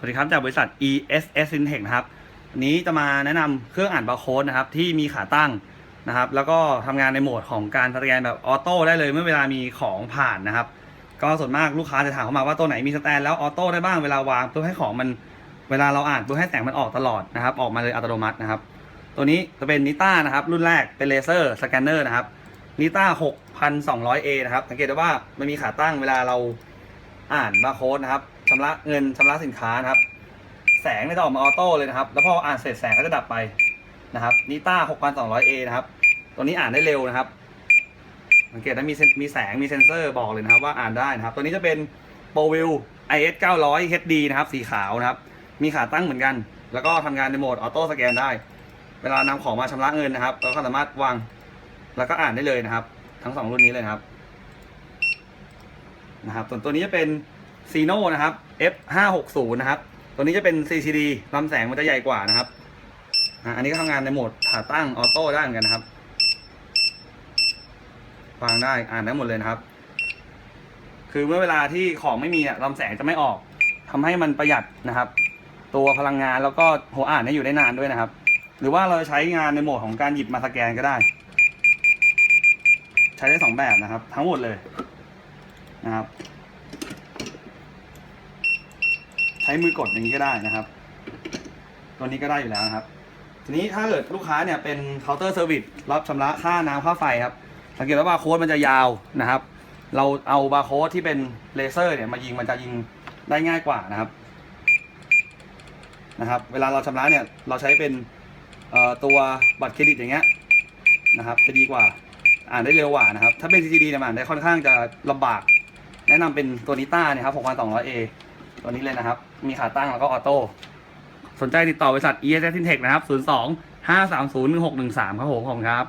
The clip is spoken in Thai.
สวัสดีครับ จากบริษัท ESS Intech นะครับวันนี้จะมาแนะนำเครื่องอ่านบาร์โค้ดนะครับ ที่มีขาตั้งนะครับ แล้วก็ทำงานในโหมดของการสแกนแบบออโต้ได้เลยเมื่อเวลามีของผ่านนะครับ ก็ส่วนมากลูกค้าจะถามเข้ามาว่าตัวไหนมีสแตนแล้วออโต้ได้บ้างเวลาวางเพื่อให้ของมันเวลาเราอ่านเพื่อให้แสงมันออกตลอดนะครับ ออกมาเลยอัตโนมัตินะครับ ตัวนี้จะเป็นนิต้านะครับ รุ่นแรกเป็นเลเซอร์สแกนเนอร์นะครับนิต้า 6,200A นะครับสังเกตได้ว่ามันมีขาตั้งเวลาเรา อ่านบาร์โค้ดนะครับชำระเงินชำระสินค้านะครับ แสงเนี่ยจะออกมาออโต้เลยนะครับ แล้วพออ่านเสร็จแสงก็จะดับไปนะครับนิต้า 6,200A นะครับ ตัวนี้อ่านได้เร็วนะครับสังเกตได้มีเซนมีแสงมีเซนเซอร์บอกเลยนะครับ ว่าอ่านได้นะครับ ตัวนี้จะเป็น p o w i l IS 900 HD นะครับ สีขาวนะครับ มีขาตั้งเหมือนกัน แล้วก็ทำงานในโหมดออโต้สแกนได้ เวลานำของมาชำระเงินนะครับเราก็สามารถวางแล้วก็อ่านได้เลยนะครับ ทั้งสองรุ่นนี้เลยครับ นะครับ ส่วนตัวนี้จะเป็น c e n o นะครับ F 5 6 0 นะครับ ตัวนี้จะเป็น CCD ลำแสงมันจะใหญ่กว่านะครับอันนี้ก็ทำงานในโหมดขาตั้งออโต้ได้เหมือนกันนะครับวางได้อ่านได้หมดเลยนะครับ คือเมื่อเวลาที่ของไม่มีอะลำแสงจะไม่ออกทำให้มันประหยัดนะครับ ตัวพลังงานแล้วก็หัวอ่านเนี่ยอยู่ได้นานด้วยนะครับ หรือว่าเราจะใช้งานในโหมดของการหยิบมาสแกนก็ได้ ใช้ได้สองแบบนะครับ ทั้งหมดเลย นะครับ ใช้มือกดอย่างนี้ก็ได้นะครับ ตัวนี้ก็ได้อยู่แล้วนะครับ ทีนี้ถ้าเกิดลูกค้าเนี่ยเป็นเคาน์เตอร์เซอร์วิสรับชำระค่าน้ำค่าไฟครับ สังเกตว่าบาร์โค้ดมันจะยาวนะครับ เราเอาบาร์โค้ดที่เป็นเลเซอร์เนี่ยมายิงมันจะยิงได้ง่ายกว่านะครับนะครับ เวลาเราชำระเนี่ยเราใช้เป็นตัวบัตรเครดิตอย่างเงี้ยนะครับจะดีกว่าอ่านได้เร็วกว่านะครับ ถ้าเป็น CCD เนี่ยอ่านได้ค่อนข้างจะลำบาก แนะนำเป็นตัวนิต้าเนี่ยครับ 6200A ตัวนี้เลยนะครับ มีขาตั้งแล้วก็ออโต้สนใจติดต่อบริษัท ESS Intech นะครับ 02 530 1613 ครับผมขอบคุณครับ